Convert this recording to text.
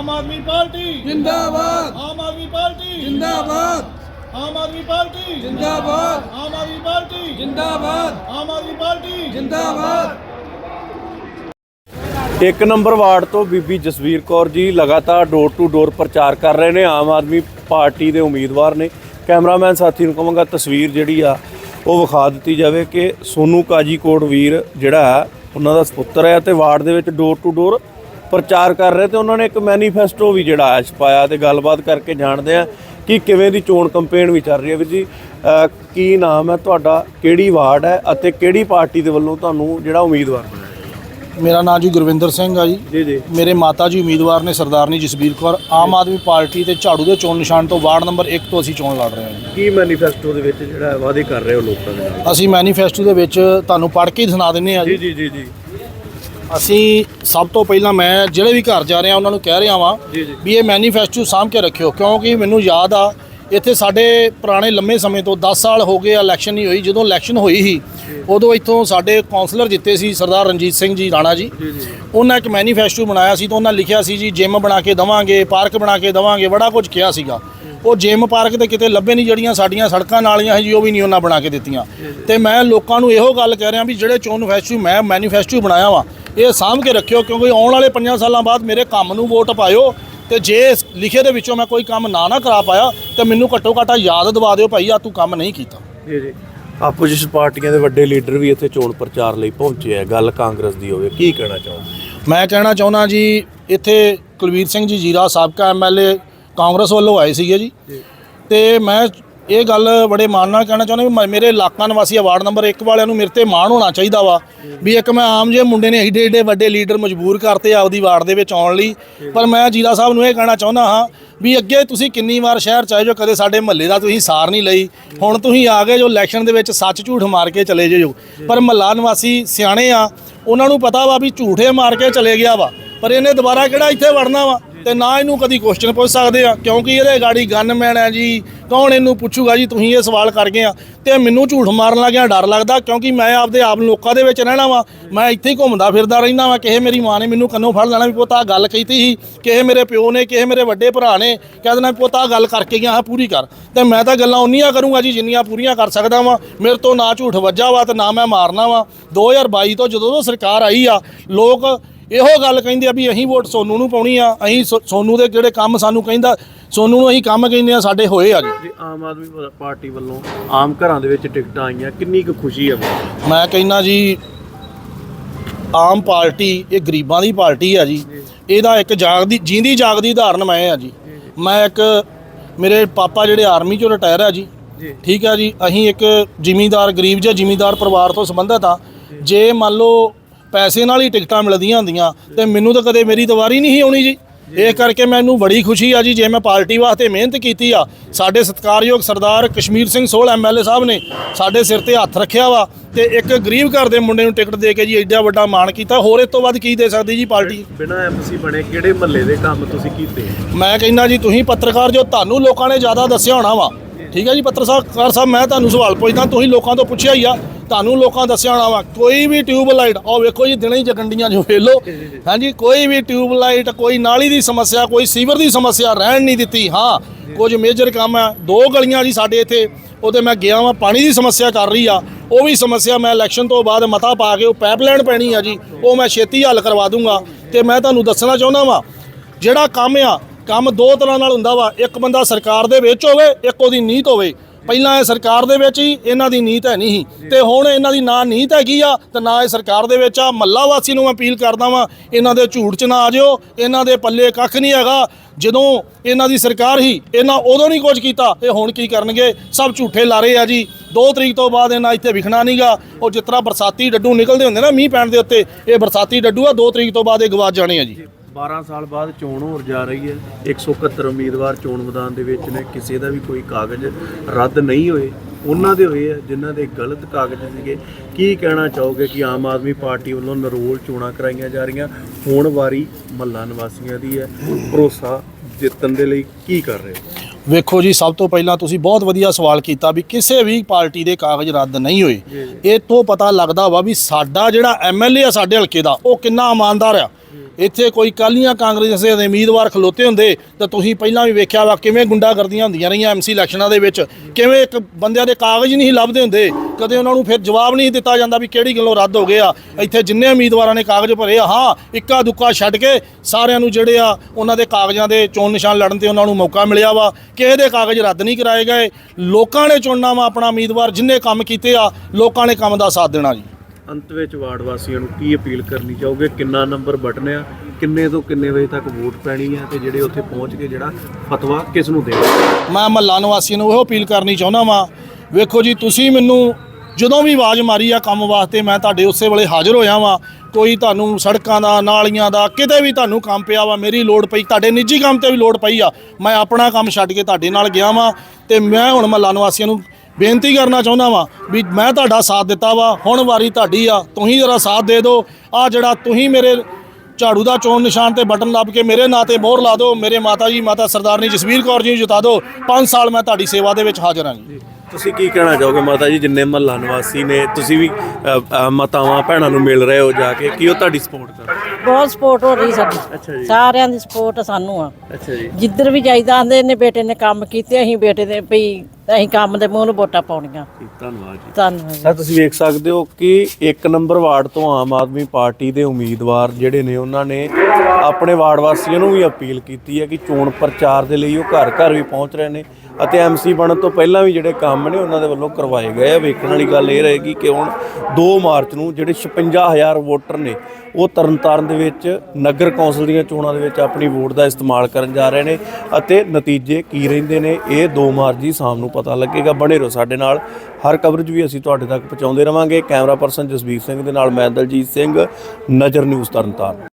ਆਮ Aadmi party. ਜਿੰਦਾਬਾਦ। Aam Aadmi party. ਜਿੰਦਾਬਾਦ। Aam Aadmi party. ਜਿੰਦਾਬਾਦ। ਆਮ ਆਦਮੀ ਪਾਰਟੀ। ਜਿੰਦਾਬਾਦ। ਆਮ ਆਦਮੀ ਪਾਰਟੀ। ਜਿੰਦਾਬਾਦ। ਇੱਕ ਨੰਬਰ ਵਾਰਡ ਤੋਂ ਬੀਬੀ ਜਸਵੀਰ ਕੌਰ ਜੀ ਲਗਾਤਾਰ ਡੋਰ ਟੂ ਡੋਰ ਪ੍ਰਚਾਰ ਕਰ ਰਹੇ ਨੇ। ਆਮ ਆਦਮੀ ਪਾਰਟੀ ਦੇ ਉਮੀਦਵਾਰ ਨੇ। ਕੈਮਰਾਮੈਨ ਸਾਥੀ ਨੂੰ ਕਹਾਂਗਾ ਤਸਵੀਰ ਜਿਹੜੀ ਆ ਉਹ ਵਿਖਾ ਦਿੱਤੀ ਜਾਵੇ ਕਿ ਸੋਨੂ ਕਾਜੀਕੋਟ ਵੀਰ ਜਿਹੜਾ ਹੈ ਉਹਨਾਂ ਦਾ ਸੁਪੁੱਤਰ ਹੈ ਤੇ ਵਾਰਡ ਦੇ ਵਿੱਚ ਡੋਰ ਟੂ ਡੋਰ ਪ੍ਰਚਾਰ ਕਰ ਰਹੇ ਤੇ ਉਹਨਾਂ ਨੇ ਇੱਕ ਮੈਨੀਫੈਸਟੋ ਵੀ ਜਿਹੜਾ ਹੈ ਛਪਾਇਆ ਤੇ ਗੱਲਬਾਤ ਕਰਕੇ ਜਾਣਦੇ ਆ ਕਿ ਕਿਵੇਂ ਦੀ ਚੋਣ ਕੰਪੇਨ ਵੀ ਚੱਲ ਰਹੀ ਹੈ ਵੀਰ ਜੀ। ਕੀ ਨਾਮ ਹੈ ਤੁਹਾਡਾ ਕਿਹੜੀ ਵਾਰਡ ਹੈ ਅਤੇ ਕਿਹੜੀ ਪਾਰਟੀ ਦੇ ਵੱਲੋਂ ਤੁਹਾਨੂੰ ਜਿਹੜਾ ਉਮੀਦਵਾਰ ਬਣਾਇਆ? ਮੇਰਾ ਨਾਮ ਜੀ ਗੁਰਵਿੰਦਰ ਸਿੰਘ ਆ ਜੀ। ਜੀ ਜੀ। ਮੇਰੇ ਮਾਤਾ ਜੀ ਉਮੀਦਵਾਰ ਨੇ ਸਰਦਾਰਨੀ ਜਸਬੀਰ ਕੌਰ। ਆਮ ਆਦਮੀ ਪਾਰਟੀ ਤੇ ਝਾੜੂ ਦੇ ਚੋਣ ਨਿਸ਼ਾਨ ਤੋਂ ਵਾਰਡ ਨੰਬਰ 1 ਤੋਂ ਅਸੀਂ ਚੋਣ ਲੜ ਰਹੇ ਹਾਂ ਜੀ। ਕੀ ਮੈਨੀਫੈਸਟੋ ਦੇ ਵਿੱਚ ਜਿਹੜਾ ਵਾਅਦੇ ਕਰ ਰਹੇ ਹੋ ਲੋਕਾਂ ਦੇ ਨਾਲ? ਅਸੀਂ ਮੈਨੀਫੈਸਟੋ ਦੇ ਵਿੱਚ ਤੁਹਾਨੂੰ ਪੜ੍ਹ ਕੇ ਹੀ ਸੁਣਾ ਦਿੰਨੇ ਆ ਜੀ ਜੀ ਜੀ ਜੀ। ਅਸੀਂ ਸਭ ਤੋਂ ਪਹਿਲਾਂ ਮੈਂ ਜਿਹੜੇ ਵੀ ਘਰ ਜਾ ਰਿਹਾ ਉਹਨਾਂ ਨੂੰ ਕਹਿ ਰਿਹਾ ਵਾਂ। ਵੀ ਇਹ ਮੈਨੀਫੈਸਟੋ ਸਾਂਭ ਕੇ ਰੱਖਿਓ ਕਿਉਂਕਿ ਮੈਨੂੰ ਯਾਦ ਆ ਇੱਥੇ ਸਾਡੇ ਪੁਰਾਣੇ ਲੰਮੇ ਸਮੇਂ ਤੋਂ 10 ਸਾਲ ਹੋ ਗਏ ਆ ਇਲੈਕਸ਼ਨ ਨਹੀਂ ਹੋਈ ਜਦੋਂ ਇਲੈਕਸ਼ਨ ਹੋਈ ਸੀ ਉਦੋਂ ਇੱਥੋਂ ਸਾਡੇ ਕਾਉਂਸਲਰ ਜਿੱਤੇ ਸੀ ਸਰਦਾਰ ਰਣਜੀਤ ਸਿੰਘ ਜੀ ਰਾਣਾ ਜੀ। ਉਹਨਾਂ ਇੱਕ ਮੈਨੀਫੈਸਟੋ ਬਣਾਇਆ ਸੀ ਤਾਂ ਉਹਨਾਂ ਲਿਖਿਆ ਸੀ ਜੀ ਜਿਮ ਬਣਾ ਕੇ ਦਵਾਂਗੇ ਪਾਰਕ ਬਣਾ ਕੇ ਦਵਾਂਗੇ ਬੜਾ ਕੁਝ ਕਿਹਾ ਸੀਗਾ। ਉਹ ਜਿਮ ਪਾਰਕ ਤੇ ਕਿਤੇ ਲੱਭੇ ਨਹੀਂ ਜਿਹੜੀਆਂ ਸਾਡੀਆਂ ਸੜਕਾਂ ਨਾਲੀਆਂ ਸੀ ਜੀ ਉਹ ਵੀ ਨਹੀਂ ਉਹਨਾਂ ਬਣਾ ਕੇ ਦਿੱਤੀਆਂ। ਤੇ ਮੈਂ ਲੋਕਾਂ ਨੂੰ ਇਹੋ ਗੱਲ ਕਹਿ ਰਿਹਾ ਵੀ ਜਿਹੜੇ ਚੋਣ ਮੈਨੀਫੈਸਟੋ ਮੈਂ ਮੈਨੀਫੈਸਟੋ ਬਣਾਇਆ ਵਾ। ਇਹ ਸਾਂਭ ਕੇ ਰੱਖਿਓ ਕਿਉਂਕਿ ਆਉਣ ਵਾਲੇ 5 ਸਾਲਾਂ ਬਾਅਦ ਮੇਰੇ ਕੰਮ ਨੂੰ ਵੋਟ ਪਾਇਓ ਤੇ ਜੇ ਲਿਖੇ ਦੇ ਵਿੱਚੋਂ ਮੈਂ ਕੋਈ ਕੰਮ ਨਾ ਨਾ ਕਰਾ ਪਾਇਆ ਤੇ ਮੈਨੂੰ ਘੱਟੋ ਘੱਟ ਯਾਦ ਦਿਵਾ ਦਿਓ ਭਾਈ ਆ ਤੂੰ ਕੰਮ ਨਹੀਂ ਕੀਤਾ। ਜੀ ਜੀ। ਆਪੋਜੀਸ਼ਨ ਪਾਰਟੀਆਂ ਦੇ ਵੱਡੇ ਲੀਡਰ ਵੀ ਇੱਥੇ ਚੋਣ ਪ੍ਰਚਾਰ ਲਈ ਪਹੁੰਚੇ ਆ ਗੱਲ ਕਾਂਗਰਸ ਦੀ ਹੋਵੇ ਕੀ ਕਹਿਣਾ ਚਾਹੋਗੇ? ਮੈਂ ਕਹਿਣਾ ਚਾਹੁੰਦਾ ਜੀ ਇੱਥੇ ਕੁਲਵੀਰ ਸਿੰਘ ਜੀ ਜੀਰਾ ਸਾਬਕਾ ਐਮਐਲਏ ਕਾਂਗਰਸ ਵੱਲੋਂ ਆਏ ਸੀਗੇ ਜੀ। ਤੇ ਮੈਂ ਇਹ ਗੱਲ ਬੜੇ ਮਾਣ ਨਾਲ ਕਹਿਣਾ ਚਾਹੁੰਦਾ ਵੀ ਮ- ਮੇਰੇ ਇਲਾਕਾ ਨਿਵਾਸੀ ਆ, ਵਾਰਡ ਨੰਬਰ 1 ਵਾਲਿਆਂ ਨੂੰ ਮੇਰੇ ਤੇ ਮਾਣ ਹੋਣਾ ਚਾਹੀਦਾ ਵਾ ਵੀ ਇੱਕ ਮੈਂ ਆਮ ਜੇ ਮੁੰਡੇ ਨੇ ਏਡੇ ਏਡੇ ਵੱਡੇ ਲੀਡਰ ਮਜਬੂਰ ਕਰਤੇ ਆਪਦੀ ਵਾਰਡ ਦੇ ਵਿੱਚ ਆਉਣ ਲਈ। ਪਰ ਮੈਂ ਜੀਰਾ ਸਾਹਿਬ ਨੂੰ ਇਹ ਕਹਿਣਾ ਚਾਹੁੰਦਾ ਹਾਂ ਵੀ ਅੱਗੇ ਤੁਸੀਂ ਕਿੰਨੀ ਵਾਰ ਸ਼ਹਿਰ ਚ ਆਏ ਜੋ ਕਦੇ ਸਾਡੇ ਮਹੱਲੇ ਦਾ ਤੁਸੀਂ ਸਾਰ ਨਹੀਂ ਲਈ ਹੁਣ ਤੁਸੀਂ ਆ ਗਏ ਜੋ ਇਲੈਕਸ਼ਨ ਦੇ ਵਿੱਚ ਸੱਚ ਝੂਠ ਮਾਰ ਕੇ ਚਲੇ ਜਾਓ ਪਰ ਮਹੱਲਾ ਨਿਵਾਸੀ ਸਿਆਣੇ ਆ ਉਹਨਾਂ ਨੂੰ ਪਤਾ ਵਾ ਵੀ ਝੂਠੇ ਮਾਰ ਕੇ ਚਲੇ ਗਿਆ ਵਾ ਪਰ ਇਹਨੇ ਦੁਬਾਰਾ ਕਿਹੜਾ ਇੱਥੇ ਵੜਨਾ ਵਾ? ਤੇ ਨਾ ਇਹਨੂੰ ਕਦੀ ਕੁਐਸਚਨ ਪੁੱਛ ਸਕਦੇ ਆ ਕਿਉਂਕਿ ਇਹਦੇ ਗਾੜੀ ਗਨਮੈਨ ਹੈ ਜੀ ਕੌਣ ਇਹਨੂੰ ਪੁੱਛੂਗਾ ਜੀ, ਤੁਸੀਂ ਇਹ ਸਵਾਲ ਕਰ ਗਏ ਆ। ਤੇ ਮੈਨੂੰ ਝੂਠ ਮਾਰਨ ਲੱਗਿਆ ਡਰ ਲੱਗਦਾ, ਕਿਉਂਕਿ ਮੈਂ ਆਪਦੇ ਆਪ ਲੋਕਾਂ ਦੇ ਵਿੱਚ ਰਹਿਣਾ ਵਾ। ਮੈਂ ਇੱਥੇ ਹੀ ਘੁੰਮਦਾ ਫਿਰਦਾ ਰਹਿਣਾ ਵਾ। ਕਿਸੇ ਮੇਰੀ ਮਾਂ ਨੇ ਮੈਨੂੰ ਕੰਨੋਂ ਫੜ ਲੈਣਾ ਵੀ ਪੁੱਤ, ਆਹ ਗੱਲ ਕੀਤੀ ਸੀ। ਕਿਸੇ ਮੇਰੇ ਪਿਓ ਨੇ ਕਿਸੇ ਮੇਰੇ ਵੱਡੇ ਭਰਾ ਨੇ, ਕਹਿ ਦੇਣਾ ਵੀ ਆਹ ਗੱਲ ਕਰਕੇ ਗਿਆ ਹਾਂ ਪੂਰੀ ਕਰ। ਤੇ ਮੈਂ ਤਾਂ ਗੱਲਾਂ ਉਨੀਆਂ ਕਰੂੰਗਾ ਜੀ, ਜਿੰਨੀਆਂ ਪੂਰੀਆਂ ਕਰ ਸਕਦਾ ਵਾਂ। ਮੇਰੇ ਤੋਂ ਨਾ ਝੂਠ ਵੱਜਾ ਵਾ ਤੇ ਨਾ ਮੈਂ ਮਾਰਨਾ ਵਾ। 2022 ਤੋਂ ਜਦੋਂ ਤੋਂ ਸਰਕਾਰ ਆਈ ਆ, ਲੋਕ ਇਹੋ ਗੱਲ ਕਹਿੰਦੇ ਆ ਵੀ ਅਸੀਂ ਵੋਟ ਸੋਨੂ ਨੂੰ ਪਾਉਣੀ ਆ, ਅਸੀਂ ਸੋ- ਸੋਨੂ ਦੇ ਜਿਹੜੇ ਕੰਮ ਸਾਨੂੰ ਕਹਿੰਦਾ ਸੋਨੂ ਨੂੰ ਅਸੀਂ ਕੰਮ ਕਹਿੰਦੇ ਆ ਸਾਡੇ ਹੋਏ ਆ ਜੀ ਜੀ ਆਮ ਆਦਮੀ ਪਾਰਟੀ ਵੱਲੋਂ ਆਮ ਘਰਾਂ ਦੇ ਵਿੱਚ ਟਿਕਟਾਂ ਆਈਆਂ ਕਿੰਨੀ ਕੁ ਖੁਸ਼ੀ ਹੈ ਮੈਂ ਕਹਿੰਦਾ ਜੀ ਆਮ ਪਾਰਟੀ ਇਹ ਗਰੀਬਾਂ ਦੀ ਪਾਰਟੀ ਆ ਜੀ। ਇਹਦਾ ਇੱਕ ਜਾਗਦੀ ਜਿੰਦੀ ਜਾਗਦੀ ਉਦਾਹਰਨ ਮੈਂ ਆ ਜੀ। ਮੈਂ ਇੱਕ ਮੇਰੇ ਪਾਪਾ ਜਿਹੜੇ ਆਰਮੀ ਚੋਂ ਰਿਟਾਇਰ ਆ ਜੀ। ਠੀਕ ਆ ਜੀ ਅਸੀਂ ਇੱਕ ਜ਼ਿਮੀਂਦਾਰ ਗਰੀਬ ਜਿਹਾ ਜ਼ਿਮੀਂਦਾਰ ਪਰਿਵਾਰ ਤੋਂ ਸੰਬੰਧਿਤ ਆ। ਜੇ ਮੰਨ ਲਓ ਪੈਸੇ ਨਾਲ ਹੀ ਟਿਕਟਾਂ ਮਿਲਦੀਆਂ ਹੁੰਦੀਆਂ ਤੇ ਮੈਨੂੰ ਤਾਂ ਕਦੇ ਮੇਰੀ ਦਵਾਰੀ ਨਹੀਂ ਸੀ ਆਉਣੀ ਜੀ। ਇਹ ਕਰਕੇ ਮੈਨੂੰ ਬੜੀ ਖੁਸ਼ੀ ਆ ਜੀ ਜੇ ਮੈਂ ਪਾਰਟੀ ਵਾਸਤੇ ਮਿਹਨਤ ਕੀਤੀ ਆ ਸਾਡੇ ਸਤਿਕਾਰਯੋਗ ਸਰਦਾਰ ਕਸ਼ਮੀਰ ਸਿੰਘ ਸੋਹਲ ਐਮਐਲਏ ਸਾਹਿਬ ਨੇ ਸਾਡੇ ਸਿਰ ਤੇ ਹੱਥ ਰੱਖਿਆ ਵਾ ਤੇ ਇੱਕ ਗਰੀਬ ਘਰ ਦੇ ਮੁੰਡੇ ਨੂੰ ਟਿਕਟ ਦੇ ਕੇ ਜੀ ਐਡਾ ਵੱਡਾ ਮਾਣ ਕੀਤਾ। ਹੋਰ ਇਸ ਤੋਂ ਵੱਧ ਕੀ ਦੇ ਸਕਦੀ ਜੀ ਪਾਰਟੀ? ਬਿਨਾਂ ਐਮਸੀ ਬਣੇ ਕਿਹੜੇ ਮਹੱਲੇ ਦੇ ਕੰਮ ਤੁਸੀਂ ਕੀਤੇ? ਮੈਂ ਕਹਿੰਦਾ ਜੀ ਤੁਸੀਂ ਪੱਤਰਕਾਰ ਜੋ ਤੁਹਾਨੂੰ ਲੋਕਾਂ ਨੇ ਜ਼ਿਆਦਾ ਦੱਸਿਆ ਹੋਣਾ ਵਾ ਠੀਕ ਹੈ ਜੀ ਪੱਤਰਕਾਰ ਸਾਹਿਬ ਮੈਂ ਤੁਹਾਨੂੰ ਸਵਾਲ ਪੁੱਛਦਾ ਤੁਸੀਂ ਲੋਕਾਂ ਤੋਂ ਪੁੱਛਿਆ ਹੀ ਆ ਤੁਹਾਨੂੰ ਲੋਕਾਂ ਦੱਸਿਆ ਹੋਣਾ ਵਾ, ਕੋਈ ਵੀ ਟਿਊਬ ਲਾਈਟ ਉਹ ਵੇਖੋ ਜੀ, ਦਿਨੇ ਹੀ ਜਗੰਡੀਆਂ ਜੋ ਵੇਲੋ ਹਾਂਜੀ, ਕੋਈ ਵੀ ਟਿਊਬ ਲਾਈਟ ਕੋਈ ਨਾਲੀ ਦੀ ਸਮੱਸਿਆ, ਕੋਈ ਸੀਵਰ ਦੀ ਸਮੱਸਿਆ ਰਹਿਣ ਨਹੀਂ ਦਿੱਤੀ। ਹਾਂ, ਕੁਝ ਮੇਜਰ ਕੰਮ ਹੈ ਦੋ ਗਲੀਆਂ ਜੀ ਸਾਡੇ ਇੱਥੇ ਉਹਤੇ ਮੈਂ ਗਿਆ ਵਾਂ, ਪਾਣੀ ਦੀ ਸਮੱਸਿਆ ਕਰ ਰਹੀ ਆ। ਉਹ ਵੀ ਸਮੱਸਿਆ ਮੈਂ ਇਲੈਕਸ਼ਨ ਤੋਂ ਬਾਅਦ ਮਤਾ ਪਾ ਕੇ ਉਹ ਪਾਈਪਲਾਈਨ ਪੈਣੀ ਆ ਜੀ, ਉਹ ਮੈਂ ਛੇਤੀ ਹੱਲ ਕਰਵਾ ਦੂੰਗਾ। ਤੇ ਮੈਂ ਤੁਹਾਨੂੰ ਦੱਸਣਾ ਚਾਹੁੰਦਾ ਵਾਂ, ਜਿਹੜਾ ਕੰਮ ਆ, ਕੰਮ ਦੋ ਤਰ੍ਹਾਂ ਨਾਲ ਹੁੰਦਾ ਵਾ, ਇੱਕ ਬੰਦਾ ਸਰਕਾਰ ਦੇ ਵਿੱਚ ਹੋਵੇ, ਇੱਕ ਉਹਦੀ ਨੀਤ ਹੋਵੇ। ਪਹਿਲਾਂ ਇਹ ਸਰਕਾਰ ਦੇ ਵਿੱਚ ਹੀ ਇਹਨਾਂ ਦੀ ਨੀਤ ਹੈ ਨਹੀਂ ਸੀ। ਤੇ ਹੁਣ ਇਹਨਾਂ ਦੀ ਨਾ ਨੀਤ ਹੈਗੀ ਆ ਤੇ ਨਾ ਇਹ ਸਰਕਾਰ ਦੇ ਵਿੱਚ ਆ। ਮੱਲਾ ਵਾਸੀ ਨੂੰ ਅਪੀਲ ਕਰਦਾ ਵਾਂ, ਇਹਨਾਂ ਦੇ ਝੂਠ 'ਚ ਨਾ ਆ ਜਿਓ, ਇਹਨਾਂ ਦੇ ਪੱਲੇ ਕੱਖ ਨਹੀਂ ਹੈਗਾ। ਜਦੋਂ ਇਹਨਾਂ ਦੀ ਸਰਕਾਰ ਹੀ ਇਹਨਾਂ ਉਦੋਂ ਨਹੀਂ ਕੁਝ ਕੀਤਾ ਇਹ ਹੁਣ ਕੀ ਕਰਨਗੇ? ਸਭ ਝੂਠੇ ਲਾਰੇ ਆ ਜੀ। 2 ਤਰੀਕ ਤੋਂ ਬਾਅਦ ਇਹਨਾਂ ਇੱਥੇ ਵਿਖਣਾ ਨਹੀਂਗਾ। ਉਹ ਜਿਸ ਤਰ੍ਹਾਂ ਬਰਸਾਤੀ ਡੱਡੂ ਨਿਕਲਦੇ ਹੁੰਦੇ ਨਾ ਮੀਂਹ ਪੈਣ ਦੇ ਉੱਤੇ, ਇਹ ਬਰਸਾਤੀ ਡੱਡੂ ਆ 2 ਤਰੀਕ ਤੋਂ ਬਾਅਦ ਇਹ ਗਵਾਚ ਜਾਣੇ ਆ ਜੀ। 12 ਸਾਲ ਬਾਅਦ ਚੋਣ ਹੋਰ ਜਾ ਰਹੀ ਹੈ। 171 ਉਮੀਦਵਾਰ ਚੋਣ ਮੈਦਾਨ ਦੇ ਵਿੱਚ ਨੇ। ਕਿਸੇ ਦਾ ਵੀ ਕੋਈ ਕਾਗਜ਼ ਰੱਦ ਨਹੀਂ ਹੋਏ। ਉਹਨਾਂ ਦੇ ਹੋਏ ਆ ਜਿਨ੍ਹਾਂ ਦੇ ਗਲਤ ਕਾਗਜ਼ ਸੀਗੇ। ਕੀ ਕਹਿਣਾ ਚਾਹੋਗੇ ਕਿ ਆਮ ਆਦਮੀ ਪਾਰਟੀ ਵੱਲੋਂ ਨਰੋਲ ਚੋਣਾਂ ਕਰਾਈਆਂ ਜਾ ਰਹੀਆਂ? ਹੁਣ ਵਾਰੀ ਮਹੱਲਾ ਨਿਵਾਸੀਆਂ ਦੀ ਹੈ। ਭਰੋਸਾ ਜਿੱਤਣ ਦੇ ਲਈ ਕੀ ਕਰ ਰਹੇ ਹੋ? ਵੇਖੋ ਜੀ ਸਭ ਤੋਂ ਪਹਿਲਾਂ ਤੁਸੀਂ ਬਹੁਤ ਵਧੀਆ ਸਵਾਲ ਕੀਤਾ ਵੀ ਕਿਸੇ ਵੀ ਪਾਰਟੀ ਦੇ ਕਾਗਜ਼ ਰੱਦ ਨਹੀਂ ਹੋਏ। ਇਹ ਤੋਂ ਪਤਾ ਲੱਗਦਾ ਵਾ ਵੀ ਸਾਡਾ ਜਿਹੜਾ ਐਮਐਲਏ ਆ ਸਾਡੇ ਹਲਕੇ ਦਾ ਉਹ ਕਿੰਨਾ ਇਮਾਨਦਾਰ ਆ। ਇੱਥੇ ਕੋਈ ਕਾਲੀਆਂ ਕਾਂਗਰਸ ਦੇ ਉਮੀਦਵਾਰ ਖਲੋਤੇ ਹੁੰਦੇ, ਤਾਂ ਤੁਸੀਂ ਪਹਿਲਾਂ ਵੀ ਵੇਖਿਆ ਵਾ ਕਿਵੇਂ ਗੁੰਡਾਗਰਦੀਆਂ ਹੁੰਦੀਆਂ ਰਹੀਆਂ ਐਮਸੀ ਇਲੈਕਸ਼ਨਾਂ ਦੇ ਵਿੱਚ। ਕਿਵੇਂ ਇੱਕ ਬੰਦਿਆਂ ਦੇ ਕਾਗਜ਼ ਨਹੀਂ ਲੱਭਦੇ ਹੁੰਦੇ, ਕਦੇ ਉਹਨਾਂ ਨੂੰ ਫਿਰ ਜਵਾਬ ਨਹੀਂ ਦਿੱਤਾ ਜਾਂਦਾ ਵੀ ਕਿਹੜੀ ਗੱਲੋਂ ਰੱਦ ਹੋ ਗਏ ਆ ਇੱਥੇ ਜਿੰਨੇ ਉਮੀਦਵਾਰਾਂ ਨੇ ਕਾਗਜ਼ ਭਰੇ ਆ, ਹਾਂ, ਇੱਕਾ ਦੁੱਕਾ ਛੱਡ ਕੇ ਸਾਰਿਆਂ ਨੂੰ ਜਿਹੜੇ ਆ, ਉਹਨਾਂ ਦੇ ਕਾਗਜ਼ਾਂ ਦੇ ਚੋਣ ਨਿਸ਼ਾਨ ਲੜਨ ਤੇ ਉਹਨਾਂ ਨੂੰ ਮੌਕਾ ਮਿਲਿਆ ਵਾ। ਕਿਸੇ ਦੇ ਕਾਗਜ਼ ਰੱਦ ਨਹੀਂ ਕਰਾਏ ਗਏ। ਲੋਕਾਂ ਨੇ ਚੁਣਨਾ ਵਾ ਆਪਣਾ ਉਮੀਦਵਾਰ, ਜਿੰਨੇ ਕੰਮ ਕੀਤੇ ਆ, ਲੋਕਾਂ ਨੇ ਕੰਮ ਦਾ ਸਾਥ ਦੇਣਾ ਜੀ। ਅੰਤ ਵਿੱਚ ਵਾਰਡ ਵਾਸੀਆਂ ਨੂੰ ਕੀ ਅਪੀਲ ਕਰਨੀ ਚਾਹੋਗੇ? ਕਿੰਨਾ ਨੰਬਰ ਬਟਨ ਆ? ਕਿੰਨੇ ਤੋਂ ਕਿੰਨੇ ਵਜੇ ਤੱਕ ਵੋਟ ਪੈਣੀ ਆ? ਤੇ ਜਿਹੜੇ ਉੱਥੇ ਪਹੁੰਚ ਕੇ ਜਿਹੜਾ ਫਤਵਾ ਕਿਸ ਨੂੰ ਦੇਣਾ? ਮੈਂ ਮਹੱਲਾ ਨਿਵਾਸੀਆਂ ਨੂੰ ਇਹੋ ਅਪੀਲ ਕਰਨੀ ਚਾਹੁੰਦਾ ਵਾਂ। ਵੇਖੋ ਜੀ, ਤੁਸੀਂ ਮੈਨੂੰ ਜਦੋਂ ਵੀ ਆਵਾਜ਼ ਮਾਰੀ ਆ ਕੰਮ ਵਾਸਤੇ, ਮੈਂ ਤੁਹਾਡੇ ਉਸੇ ਵੇਲੇ ਹਾਜ਼ਰ ਹੋਇਆ ਵਾਂ। ਕੋਈ ਤੁਹਾਨੂੰ ਸੜਕਾਂ ਦਾ, ਨਾਲੀਆਂ ਦਾ, ਕਿਤੇ ਵੀ ਤੁਹਾਨੂੰ ਕੰਮ ਪਿਆ ਵਾ, ਮੇਰੀ ਲੋੜ ਪਈ, ਤੁਹਾਡੇ ਨਿੱਜੀ ਕੰਮ ਤੇ ਵੀ ਲੋੜ ਪਈ ਆ। ਮੈਂ ਆਪਣਾ ਕੰਮ ਛੱਡ ਕੇ ਤੁਹਾਡੇ ਨਾਲ ਗਿਆ ਵਾਂ। ਤੇ ਮੈਂ ਹੁਣ ਮਹੱਲਾ ਨਿਵਾਸੀਆਂ ਨੂੰ ਬੇਨਤੀ ਕਰਨਾ ਚਾਹੁੰਦਾ ਵਾਂ ਵੀ ਮੈਂ ਤੁਹਾਡਾ ਸਾਥ ਦਿੱਤਾ ਵਾ ਹੁਣ ਵਾਰੀ ਤੁਹਾਡੀ ਆ ਤੁਸੀਂ ਜਰਾ ਸਾਥ ਦੇ ਦਿਓ। ਆ ਜਿਹੜਾ ਤੁਸੀਂ ਮੇਰੇ ਝਾੜੂ ਦਾ ਚੋਣ ਨਿਸ਼ਾਨ ਤੇ ਬਟਨ ਲੱਭ ਕੇ ਮੇਰੇ ਨਾਂ ਤੇ ਮੋਹਰ ਲਾ ਦਿਓ ਮੇਰੇ ਮਾਤਾ ਜੀ ਮਾਤਾ ਸਰਦਾਰਨੀ ਜਸਵੀਰ ਕੌਰ ਜੀ ਨੂੰ ਜਿਤਾ ਦਿਓ। 5 ਸਾਲ ਮੈਂ ਤੁਹਾਡੀ ਸੇਵਾ ਦੇ ਵਿੱਚ ਹਾਜ਼ਰ ਹਾਂ ਜੀ। ਤੁਸੀਂ ਕੀ ਕਹਿਣਾ ਚਾਹੋਗੇ ਮਾਤਾ ਜੀ ਜਿੰਨੇ ਮਹੱਲਾ ਨਿਵਾਸੀ ਨੇ ਤੁਸੀਂ ਵੀ ਮਾਤਾਵਾਂ ਭੈਣਾਂ ਨੂੰ ਮਿਲ ਰਹੇ ਹੋ ਜਾ ਕੇ ਕੀ ਉਹ ਤੁਹਾਡੀ ਸਪੋਰਟ ਕਰ ਬਹੁਤ ਸਪੋਰਟ ਹੋ ਰਹੀ ਸਾਡੀ। ਸਾਰਿਆਂ ਦੀ ਸਪੋਰਟ ਸਾਨੂੰ ਆ। ਅੱਛਾ ਜੀ। ਜਿੱਧਰ ਵੀ ਜਾਈਦਾ ਆਂਦੇ ਨੇ ਬੇਟੇ ਨੇ ਕੰਮ ਕੀਤੇ ਅਸੀਂ ਬੇਟੇ ਦੇ ਅਸੀਂ ਕੰਮ ਦੇ ਮੂੰਹ ਨੂੰ ਵੋਟਾਂ ਪਾਉਣੀਆਂ। ਧੰਨਵਾਦ ਜੀ। ਧੰਨਵਾਦ ਤਾਂ ਤੁਸੀਂ ਵੇਖ ਸਕਦੇ ਹੋ ਕਿ ਇੱਕ ਨੰਬਰ ਵਾਰਡ ਤੋਂ ਆਮ ਆਦਮੀ ਪਾਰਟੀ ਦੇ ਉਮੀਦਵਾਰ ਜਿਹੜੇ ਨੇ ਉਹਨਾਂ ਨੇ ਆਪਣੇ ਵਾਰਡ ਵਾਸੀਆਂ ਨੂੰ ਵੀ ਅਪੀਲ ਕੀਤੀ ਹੈ ਕਿ ਚੋਣ ਪ੍ਰਚਾਰ ਦੇ ਲਈ ਉਹ ਘਰ ਘਰ ਵੀ ਪਹੁੰਚ ਰਹੇ ਨੇ ਅਤੇ ਐਮਸੀ ਬਣਨ ਤੋਂ ਪਹਿਲਾਂ ਵੀ ਜਿਹੜੇ ਕੰਮ ਨੇ ਉਹਨਾਂ ਦੇ ਵੱਲੋਂ ਕਰਵਾਏ ਗਏ ਆ। ਵੇਖਣ ਵਾਲੀ ਗੱਲ ਇਹ ਰਹੇਗੀ ਕਿ ਹੁਣ 2 ਮਾਰਚ ਨੂੰ ਜਿਹੜੇ 56000 ਵੋਟਰ ਨੇ ਉਹ ਤਰਨਤਾਰਨ ਦੇ ਵਿੱਚ ਨਗਰ ਕੌਂਸਲ ਦੀਆਂ ਚੋਣਾਂ ਦੇ ਵਿੱਚ ਆਪਣੀ ਵੋਟ ਦਾ ਇਸਤੇਮਾਲ ਕਰਨ ਜਾ ਰਹੇ ਨੇ ਅਤੇ ਨਤੀਜੇ ਕੀ ਰਹਿੰਦੇ ਨੇ ਇਹ 2 ਮਾਰਚ ਦੀ ਸ਼ਾਮ ਨੂੰ ਪਤਾ ਲੱਗੇਗਾ, ਬਣੇ ਰਹੋ ਸਾਡੇ ਨਾਲ। ਹਰ ਕਵਰੇਜ ਵੀ ਅਸੀਂ ਤੁਹਾਡੇ ਤੱਕ ਪਹੁੰਚਾਉਂਦੇ ਰਵਾਂਗੇ। ਕੈਮਰਾ ਪਰਸਨ ਜਸਬੀਰ ਸਿੰਘ ਦੇ ਨਾਲ ਮੈਂ ਦਲਜੀਤ ਸਿੰਘ। ਨਜ਼ਰ ਨਿਊਜ਼ ਤਰਨਤਾਰਨ।